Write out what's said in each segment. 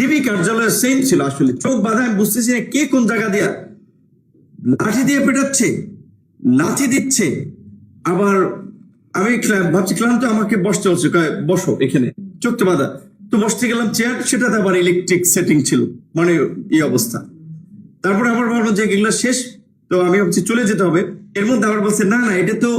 DB কার্যালয়ের same ছিল আসলে। চোখ বাধা আমি বুঝতেছি না কে কোন জায়গা দিয়া লাঠি দিয়ে পেটাচ্ছে, লাঠি দিচ্ছে। আবার আমি ভাবছি ক্লান্ত, আমাকে বসতে হচ্ছে বসো এখানে চোখটা বাঁধা। তো বসতে গেলাম চেয়ার, সেটাতে আবার ইলেকট্রিক সেটিং ছিল মানে এই অবস্থা। তারপরে আবার ভাবলাম যে এগুলো শেষ, তো আমি ভাবছি চলে যেতে হবে। এর মধ্যে আবার বলছে, না না, এটা তো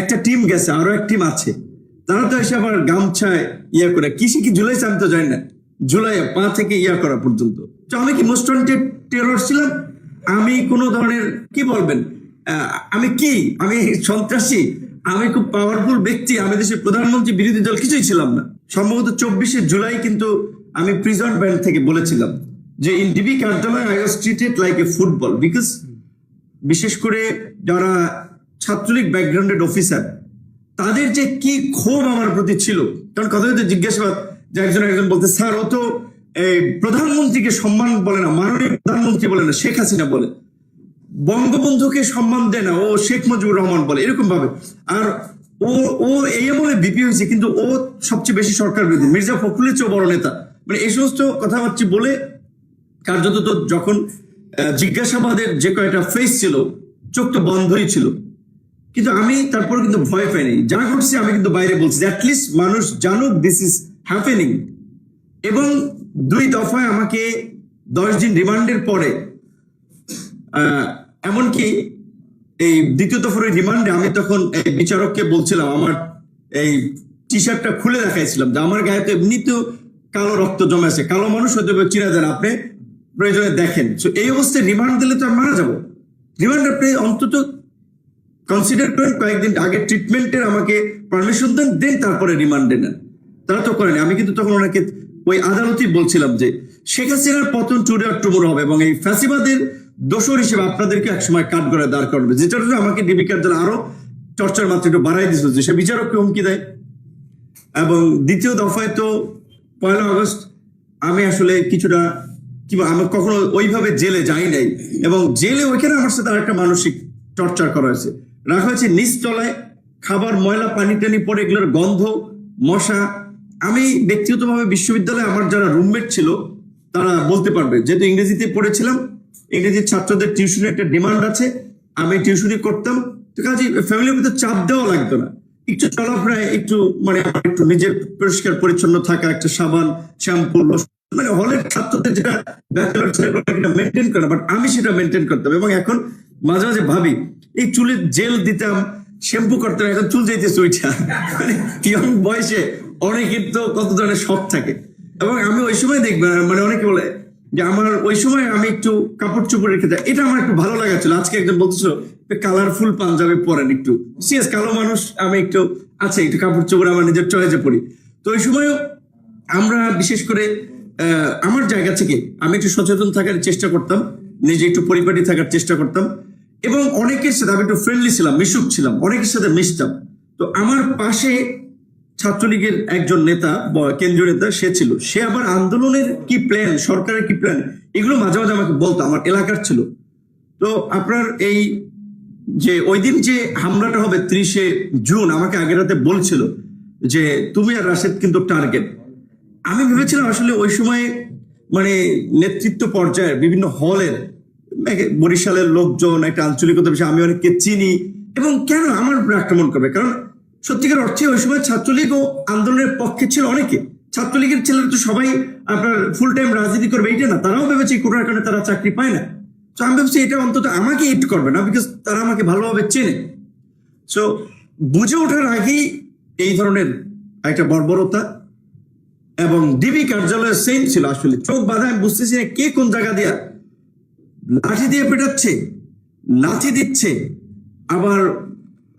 একটা টিম গেছে, আরও এক টিম আছে। তারা তো এসে আবার গামছায় ইয়ে করে, কিসে কি ঝুলাইছে আমি তো জানি না। ঝুলাই পা থেকে ইয়া করা পর্যন্ত। আমি কি মোস্ট ওয়ান্টেড টেরর ছিলাম? আমি কোনো ধরনের, কি বলবেন? আমি কি? আমি সন্ত্রাসী? আমি খুব পাওয়ারফুল ব্যক্তি। আমি দেশের প্রধানমন্ত্রী, বিরোধী দল কিছুই ছিলাম না। সম্ভবত চব্বিশে জুলাই কিন্তু আমি প্রিজন ব্যান্ড থেকে বলেছিলাম যে ইন ডিবি কার্যালয় I was treated like a football because বিশেষ করে যারা ছাত্রলীগ ব্যাকগ্রাউন্ডেড অফিসার তাদের যে কি ক্ষোভ আমার প্রতি ছিল? কারণ কথা হয়তো জিজ্ঞাসাবাদ যে একজন একজন বলতে, স্যার, ও তো প্রধানমন্ত্রীকে সম্মান বলে না, মাননীয় প্রধানমন্ত্রী বলে না, শেখ হাসিনা বলে। বঙ্গবন্ধুকে সম্মান দেয় না, ও শেখ মুজিবুর রহমান বলে। এরকম ভাবে। আর ও ও এই আমলে বিপি হয়েছে, কিন্তু ও সবচেয়ে বেশি সরকার বিরোধী। মির্জা ফখরুলের চেয়েও বড় নেতা। মানে এই সমস্ত কথাবার্তা বলে কার্যত তো যখন জিজ্ঞাসাবাদের যে কয়টা ফেস ছিল, চোখ তো বন্ধই ছিল। কিন্তু আমি তারপর কিন্তু ভয় পাইনি। যা ঘটছে আমি কিন্তু বাইরে বলছি অ্যাটলিস্ট মানুষ জানুক দিস ইজ হ্যাপেনিং এবং দুই দফায় আমাকে দশ দিন রিমান্ডের পরে এমনকি এই দ্বিতীয় দফার ওই রিমান্ডে আমি তখন এই বিচারককে বলছিলাম, আমার এই টি শার্টটা খুলে দেখাইছিলাম যে আমার গায়ে তো এমনিতেও কালো রক্ত জমে আছে, কালো মানুষ হয়তো চিনা দেন, আপনি প্রয়োজনে দেখেন। তো এই অবস্থায় রিমান্ড দিলে তো মারা যাব। রিমান্ড আপনি অন্তত কনসিডার করেন, কয়েকদিন আগে ট্রিটমেন্টের আমাকে পারমিশন দেন দেন তারপরে রিমান্ডে নেন। তারা তো করেনি। আমি কিন্তু তখন ওনাকে ওই আদালতই বলছিলাম যে শেখ হাসিনার পতন চুরি টুমোর হবে এবং এই ফ্যাসিবাদের দোষর হিসেবে আপনাদেরকে একসময় কাঠ করে দাঁড় করবে জন্য আমাকে ডিবি কার্যাল আরও চর্চার মাত্রা একটু বাড়াই দিয়েছিল যে সে বিচারককে হুমকি দেয়। এবং দ্বিতীয় দফায় তো পয়লা আগস্ট আমি আসলে কিছুটা কি আমি কখনো ওইভাবে জেলে যাই নাই এবং জেলে ওইখানে আমার সাথে আরেকটা মানসিক টর্চার করা হয়েছে। রাখা হয়েছে নিচতলায়, খাবার, ময়লা, পানি টানি পরে এগুলোর গন্ধ, মশা আমি ব্যক্তিগতভাবে বিশ্ববিদ্যালয়ে আমার যারা রুমমেট ছিল, তারা বলতে পারবে। যেহেতু ইংরেজিতে পড়েছিলাম ইংরেজির ছাত্রদের টিউশনের একটা ডিমান্ড আছে, আমি টিউশনি করতাম। তো কাজে ফ্যামিলির মধ্যে চাপ দেওয়া লাগতো না। একটু চলাফেরায় একটু মানে একটু নিজের পরিষ্কার পরিচ্ছন্ন থাকা, একটা সাবান, শ্যাম্পু মানে হলের ছাত্রদের যেটা ব্যাচেলর ছেলেগুলো মেনটেন করা বাট আমি সেটা মেনটেন করতাম। এবং এখন মাঝে মাঝে ভাবি, এই চুলে জেল দিতাম শ্যাম্পু করতাম এখন চুল যাইতেছে ওইটা। মানে ইয়ং বয়সে অনেকের তো কত ধরনের শখ থাকে। এবং আমি ওই সময় দেখব মানে অনেকে বলে যে আমার ওই সময় আমি একটু কাপড় চোপড় রেখে যাই এটা আমার একটু ভালো লাগাচ্ছিল আজকে একজন বলতেছিল কালারফুল পাঞ্জাবি পরেন একটু। সিরিয়াস কালো মানুষ, আমি একটু আছে একটু কাপড় চোপড় আমার নিজের চয়েসে পড়ি তো ওই সময়ও আমরা বিশেষ করে আমার জায়গা থেকে আমি একটু সচেতন থাকার চেষ্টা করতাম, নিজে একটু পরিপাটি থাকার চেষ্টা করতাম। এবং অনেকের সাথে আমি একটু ফ্রেন্ডলি ছিলাম, মিশুক ছিলাম, অনেকের সাথে মিশতাম। তো আমার পাশে ছাত্রলীগের একজন নেতা কেন্দ্রীয় নেতা, সে ছিল। সে আবার আন্দোলনের কি প্ল্যান সরকারের কি প্ল্যান এগুলো মাঝে মাঝে আমাকে বলতো, আমার এলাকার ছিল। তো আপনার এই যে, ওই দিন যে হামলাটা হবে ত্রিশে জুন, আমাকে আগের রাতে বলছিল যে, তুমি আর রাশেদ কিন্তু টার্গেট আমি ভেবেছিলাম আসলে ওই সময় মানে নেতৃত্ব পর্যায়ের বিভিন্ন হলের বরিশালের লোকজন, একটা আঞ্চলিকতা বিষয়, আমি অনেককে চিনি। এবং কেন আমার উপরে আক্রমণ করবে? কারণ সত্যিকার অর্থে ওই সময় ছাত্রলীগ ও আন্দোলনের পক্ষে ছিল অনেকে। ছাত্রলীগের ছেলেরা তো সবাই আপনার ফুল টাইম রাজনীতি করবে, এইটা না। তারাও ভেবেছে কোটার কারণে তারা চাকরি পায় না। তো আমি ভাবছি এটা অন্তত আমাকে হিট করবে না বিকজ তারা আমাকে ভালোভাবে চেনে। সো বুঝে ওঠার আগেই এই ধরনের একটা বর্বরতা এবং ডিবি কার্যালয়ের সেম ছিল আসলে। চোখ বাঁধা আমি বুঝতেছি না কে কোন জায়গা দিয়া লাঠি দিয়ে পেটাচ্ছে, লাঠি দিচ্ছে। আবার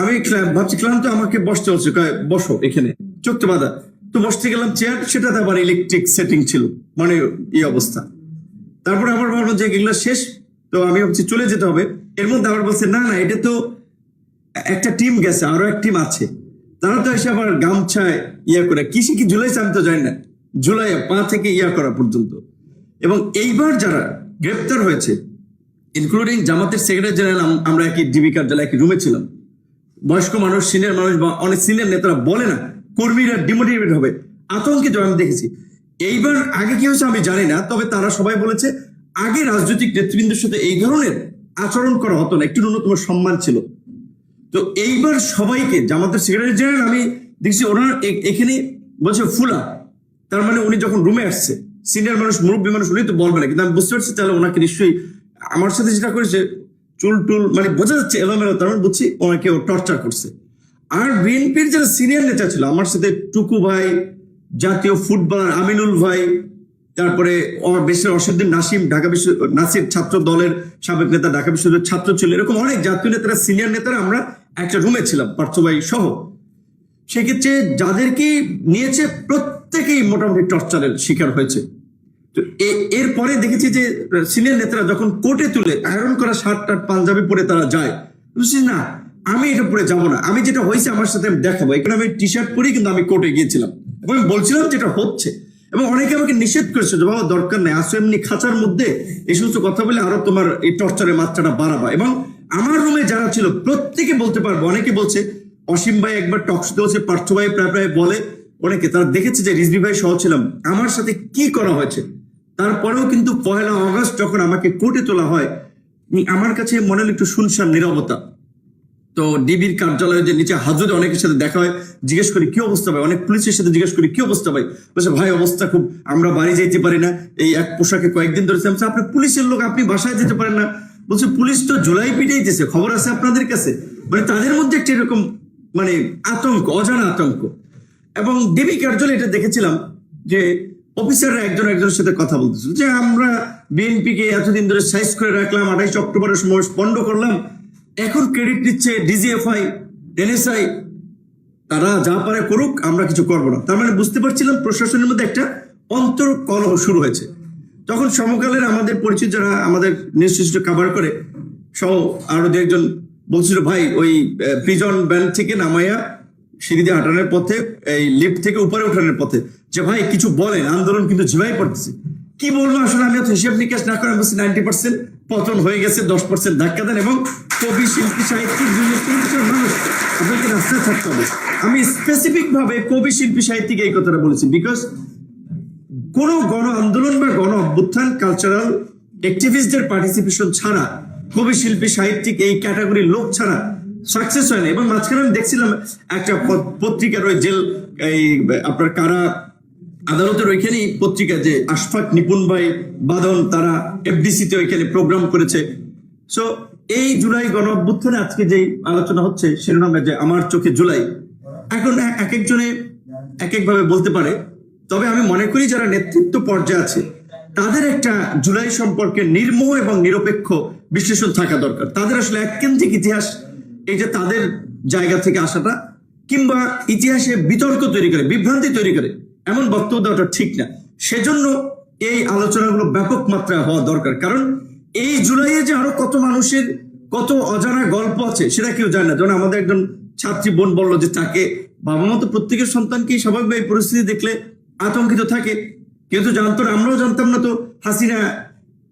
আমি ভাবছি ক্লান্ত আমাকে বসতে হচ্ছে বসো এখানে। চোখটা বাঁধা। তো বসতে গেলাম, চেয়ার, সেটাতে আবার ইলেকট্রিক সেটিং ছিল মানে এই অবস্থা। তারপরে আবার ভাবলাম যে এগুলো শেষ, তো আমি ভাবছি চলে যেতে হবে। এর মধ্যে আবার বলছে, না না, এটা তো একটা টিম গেছে, আরও এক টিম আছে। তারা তো এসে আবার গামছায় ইয়া করে, কিসে কি ঝুলাইছে আমি তো জানি না। ঝুলাই পা থেকে ইয়া করা পর্যন্ত। এবং এইবার যারা গ্রেপ্তার হয়েছে ইনক্লুডিং জামাতের সেক্রেটারি জেনারেল আমরা একই ডিবি কার্যালয় একই রুমে ছিলাম। বয়স্ক মানুষ সিনিয়র মানুষ বা অনেক সিনিয়র নেতারা বলে না, কর্মীরা ডিমোটিভেট হবে। আতঙ্কিত আমি দেখেছি। এইবার আগে কি হয়েছে আমি জানি না, তবে তারা সবাই বলেছে, আগে রাজনৈতিক নেতৃবৃন্দের সাথে এই ধরনের আচরণ করা হতো না, একটু ন্যূনতম সম্মান ছিল। তো এইবার সবাইকে, জামাতের সেক্রেটারি জেনারেল আমি দেখছি ওনার এখানে বলছে, ফুলা। তার মানে উনি যখন রুমে আসছে সিনিয়র মানুষ, মুরব্বী মানুষ, উনি তো বলবে না, কিন্তু আমি বুঝতে পারছি, তাহলে ওনাকে নিশ্চয়ই আমার সাথে যেটা করেছে চুল টুল মানে বোঝা যাচ্ছে এলোমেলো, তার মানে বুঝছি ওনাকে ও টর্চার করছে। আর বিএনপির যারা সিনিয়র নেতা ছিল, আমার সাথে টুকু ভাই, জাতীয় ফুটবলার আমিনুল ভাই, তারপরে বেশের অসুদ্দিন নাসিম, ঢাকা বিশ্ব নাসির ছাত্র দলের সাবেক নেতা, ঢাকা বিশ্ববিদ্যালয়ের ছাত্র ছিল, এরকম অনেক জাতীয় নেতারা, সিনিয়র নেতারা আমরা একটা রুমে ছিলাম, পার্থ ভাই সহ। সেক্ষেত্রে যাদেরকে নিয়েছে প্রত্যেকেই মোটামুটি টর্চারের শিকার হয়েছে। এরপরে দেখেছি যে, সিনিয়র নেতারা যখন কোর্টে তুলে আয়রন করা শার্ট টার্ট পাঞ্জাবি পরে তারা যায় বুঝছি না? আমি এটা পরে যাব না। আমি যেটা হয়েছে আমার সাথে আমি দেখাবো। এখানে আমি টি শার্ট পরেই কিন্তু আমি কোর্টে গিয়েছিলাম। এবং আমি বলছিলাম যেটা হচ্ছে। এবং অনেকে আমাকে নিষেধ করেছে যে, বাবা, দরকার নেই। আসো এমনি খাঁচার মধ্যে এই সমস্ত কথা বলে আরও তোমার এই টর্চারের মাত্রাটা বাড়াবা। এবং আমার রুমে যারা ছিল, প্রত্যেকে বলতে পারব। অনেকে বলছে, অসীম ভাই একবার টকশোতে হচ্ছে পার্থ ভাই প্রায় প্রায় বলে অনেকে। তারা দেখেছে যে, রিজভি ভাই সহ ছিলাম। আমার সাথে কি করা হয়েছে? তারপরেও কিন্তু পয়লা অগস্ট যখন আমাকে কোর্টে তোলা হয় আমার কাছে মনে হলো একটু শুনশান, নিরবতা। তো ডিবির কার্যালয়ে যে নিচে হাজুরে অনেকের সাথে দেখা হয়, জিজ্ঞেস করি, কি অবস্থা ভাই? অনেক পুলিশের সাথে জিজ্ঞেস করি, কি অবস্থা ভাই? বলছে, ভাই, অবস্থা খুব, আমরা বাড়ি যেতে পারি না। এই এক পোশাকে কয়েকদিন ধরে আপনি পুলিশের লোক, আপনি বাসায় যেতে পারেন না। বলছে, পুলিশ তো জুলাই পিটাইতেছে, খবর আছে আপনাদের কাছে? মানে তাদের মধ্যে একটা এরকম মানে আতঙ্ক, অজানা আতঙ্ক। এবং ডিবি কার্যালয়ে এটা দেখেছিলাম যে অফিসাররা একজন একজনের সাথে কথা বলতেছিল। যে আমরা বিএনপিকে এতদিন ধরে সাইজ করে রাখলাম, আঠাইশ অক্টোবরের সময় পণ্ড করলাম, এখন ক্রেডিট নিচ্ছে ডিজিএফআই এনএসআই তারা যা পারে করুক, আমরা কিছু করব না। তার মানে বুঝতে পারছিলাম প্রশাসনের মধ্যে একটা অন্তর কলহ শুরু হয়েছে। তখন সমকালের আমাদের পরিচিত যারা আমাদের নির্দিষ্ট কাভার করে, সহ আরও দু একজন বলছিল, ভাই, ওই প্রিজন ব্যান্ড থেকে নামাইয়া সিঁড়ি দিয়ে হাঁটানোর পথে, এই লিফট থেকে উপরে ওঠানোর পথে। যে ভাই, কিছু বলেন, আন্দোলন কিন্তু ঝিমাই পড়তেছে। কি বলব আসলে আমি অত হিসেব নিকাশ না করে বলছি নাইনটি পার্সেন্ট, পতন হয়ে গেছে, দশ পার্সেন্ট ধাক্কা দেন এবং কবি, শিল্পী, সাহিত্যিক মানুষ আপনাকে রাস্তায় থাকতে হবে। আমি স্পেসিফিক ভাবে কবি, শিল্পী, সাহিত্যিক এই কথাটা বলেছি বিকজ কোন গণ আন্দোলন বা গণ অভ্যুত্থান কালচারাল অ্যাক্টিভিস্টদের পার্টিসিপেশন ছাড়া, কবি, শিল্পী, সাহিত্যিক এই ক্যাটাগরির লোক ছাড়া সাকসেস হয় না। এবং মাঝখানে আমি দেখছিলাম একটা পত্রিকার ওই জেল, এই আপনার কারা আদালতের ওইখানেই পত্রিকা যে আশফাক নিপুণ ভাই বাদন, তারা এফডিসিতে ওইখানে প্রোগ্রাম করেছে। সো এই জুলাই গণ অভ্যুত্থানে আজকে যে আলোচনা হচ্ছে শিরোনামে যে আমার চোখে জুলাই, এখন এক একজনে এক একভাবে বলতে পারে। তবে আমি মনে করি যারা নেতৃত্ব পর্যায়ে আছে, তাদের একটা জুলাই সম্পর্কে নির্মোহ এবং নিরপেক্ষ বিশ্লেষণ থাকা দরকার। তাদের আসলে এককেন্দ্রিক ইতিহাস, এই যে তাদের জায়গা থেকে আসাটা, কিংবা ইতিহাসে বিতর্ক তৈরি করে, বিভ্রান্তি তৈরি করে এমন বক্তব্য দেওয়াটা ঠিক না। সেজন্য এই আলোচনাগুলো ব্যাপক মাত্রায় হওয়া দরকার। কারণ এই জুলাইয়ে যে আরও কত মানুষের কত অজানা গল্প আছে, সেটা কেউ জানে না। যেমন আমাদের একজন ছাত্রী বোন বলল যে, তাকে বাবা মতো প্রত্যেকের সন্তানকে স্বাভাবিক এই পরিস্থিতি দেখলে আতঙ্কিত থাকে। কিন্তু জানতো না, আমরাও জানতাম না তো হাসিনা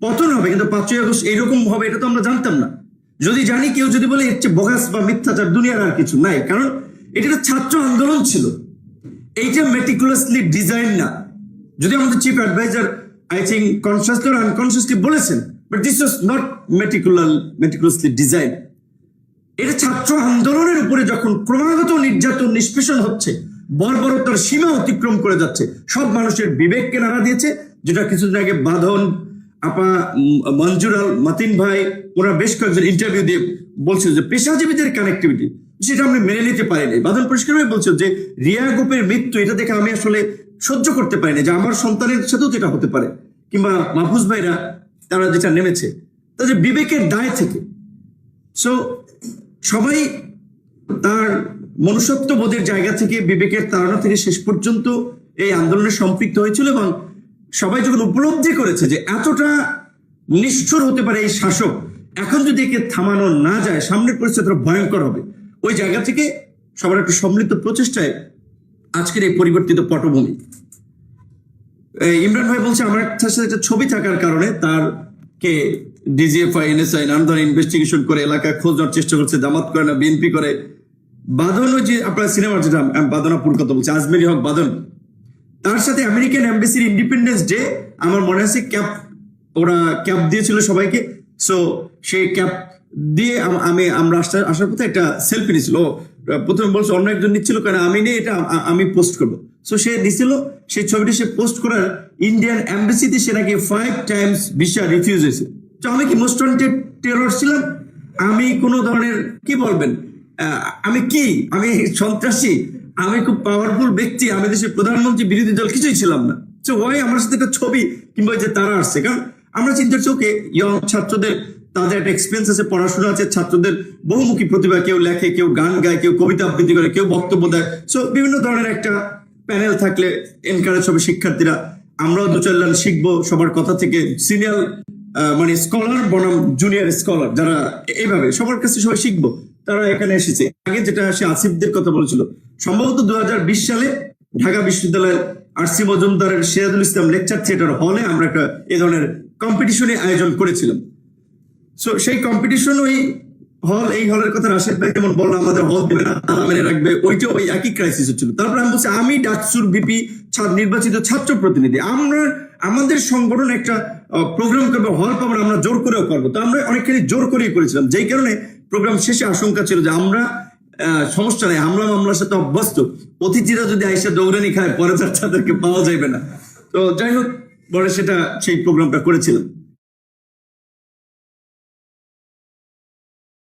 পতন হবে, কিন্তু পাঁচই আগস্ট এইরকম হবে, এটা তো আমরা জানতাম না। যদি জানি, কেউ যদি বলে, এর চেয়ে বগাস বা মিথ্যাচার দুনিয়ার আর কিছু নাই। কারণ এটা ছাত্র আন্দোলন ছিল। এইটা মেটিকুলাসলি ডিজাইন না, যদি আমাদের chief adviser I think consciously unconsciously বলেছেন but this was not meticular meticulously design এটা ছাত্র আন্দোলনের উপরে যখন ক্রমাগত নির্যাতন, নিষ্পেষণ হচ্ছে, বর্বরতার সীমা অতিক্রম করে যাচ্ছে, সব মানুষের বিবেককে নাড়া দিয়েছে, যেটা কিছুদিন আগে বাঁধন, আপা মঞ্জুরাল, মাতিন ভাই ওরা বেশ কয়েকজন ইন্টারভিউ দিয়ে বলছিল যে পেশাজীবীদের কানেক্টিভিটি সেটা আমি মেনে নিতে পারিনি। বাঁধন পরিষ্কারভাবে বলছিল যে, রিয়া গোপের মৃত্যু, এটা দেখে আমি আসলে সহ্য করতে পারিনি যে আমার সন্তানের সাথেও যেটা হতে পারে। কিংবা মাহফুজ ভাইরা, তারা যেটা নেমেছে, তাদের বিবেকের দায় থেকে। সো সবাই তার মনুষ্যত্ব বোধের জায়গা থেকে, বিবেকের তাড়না থেকে শেষ পর্যন্ত এই আন্দোলনে সম্পৃক্ত হয়েছিল এবং সবাই যখন উপলব্ধি করেছে যে এতটা নিষ্ঠুর হতে পারে এই শাসক, এখন যদি একে থামানো না যায়, সামনের পরিস্থিতি ভয়ঙ্কর হবে। ওই জায়গা থেকে সবার একটা সম্মিলিত প্রচেষ্টায় আজকের এই পরিবর্তিত পটভূমি। ইমরান ভাই বলছে, আমার সাথে একটা ছবি থাকার কারণে তার কে ডিজিএফআই, এনএসআই নানা ধরনের ইনভেস্টিগেশন করে এলাকা খোঁজ নেওয়ার চেষ্টা করছে, জামাত করে না, বিএনপি করে। বাদন যে আপনার সিনেমার যেটা বাদনাপুর কথা বলছি, আজমেরি হক বাদন। তার সাথে আমেরিকান এম্বাসির ইন্ডিপেন্ডেন্স ডে আমার মনে আছে, ক্যাপ ওরা ক্যাপ দিয়েছিল সবাইকে। সো সেই ক্যাপ দিয়ে আমি আমরা আসার আসার পথে একটা সেলফি নিছিল। ও, প্রথমে বলছে, অন্য একজন নিচ্ছিল কারণ আমি নিয়ে এটা আমি পোস্ট করব। সো সে নিছিল, সেই ছবিটি সে পোস্ট করার ইন্ডিয়ান এম্বাসিতে সে নাকি ফাইভ টাইমস ভিসা রিফিউজ হয়েছে। তো আমি কি মোস্ট ওয়ান্টেড টেরর ছিলাম? আমি কোনো ধরনের, কি বলবেন? আমি কি? আমি সন্ত্রাসী? আমি খুব পাওয়ারফুল ব্যক্তি, আমি দেশের প্রধানমন্ত্রী, বিরোধী দল, কিছুই ছিলাম না। তো ওই আমার সাথে একটা ছবি কিংবা যে তারা আসছে, কারণ আমরা চিন্তার চোখে ইয়ং ছাত্রদের তাদের একটা এক্সপিরিয়েন্স আছে, পড়াশোনা আছে, ছাত্রদের বহুমুখী প্রতিভা, কেউ লেখে, কেউ গান গায়, কেউ কবিতা আবৃত্তি করে, কেউ বক্তব্য দেয়। সো বিভিন্ন ধরনের একটা প্যানেল থাকলে এনকারেজ হবে শিক্ষার্থীরা। আমরাও দু চার শিখব সবার কথা থেকে। সিনিয়র মানে স্কলার বনাম জুনিয়র স্কলার যারা এইভাবে সবার কাছে সবাই শিখব, তারা এখানে এসেছে। আগে যেটা সে আসিফদের কথা বলেছিল, সম্ভবত দু হাজার বিশ সালে ঢাকা বিশ্ববিদ্যালয়ের আরসি মজুমদারের সিরাজুল ইসলাম লেকচার থিয়েটার হলে আমরা একটা এ ধরনের কম্পিটিশনে আয়োজন করেছিলাম। সো সেই কম্পিটিশন ওই হল এই হলের কথা রাশেদ ভাই যেমন বলল, আমাদের হল দেবে না মেরে রাখবে। ওইটা ওই একই ক্রাইসিস হচ্ছিল। তারপর আমি বলছি, আমি ডাকসুর বিপি নির্বাচিত ছাত্র প্রতিনিধি। আমরা, আমাদের সংগঠন একটা প্রোগ্রাম করব হল পাবো আমরা জোর করেও করব। তো আমরা অনেকখানি জোর করেই করেছিলাম। যেই কারণে প্রোগ্রাম শেষে আশঙ্কা ছিল যে আমরা সমস্যা নেই, হামলা মামলার সাথে অভ্যস্ত। অতিথিরা যদি আইসা দৌড়ানি খায়, পরে তাদেরকে পাওয়া যাবে না। তো যাই হোক, পরে সেটা সেই প্রোগ্রামটা করেছিলাম।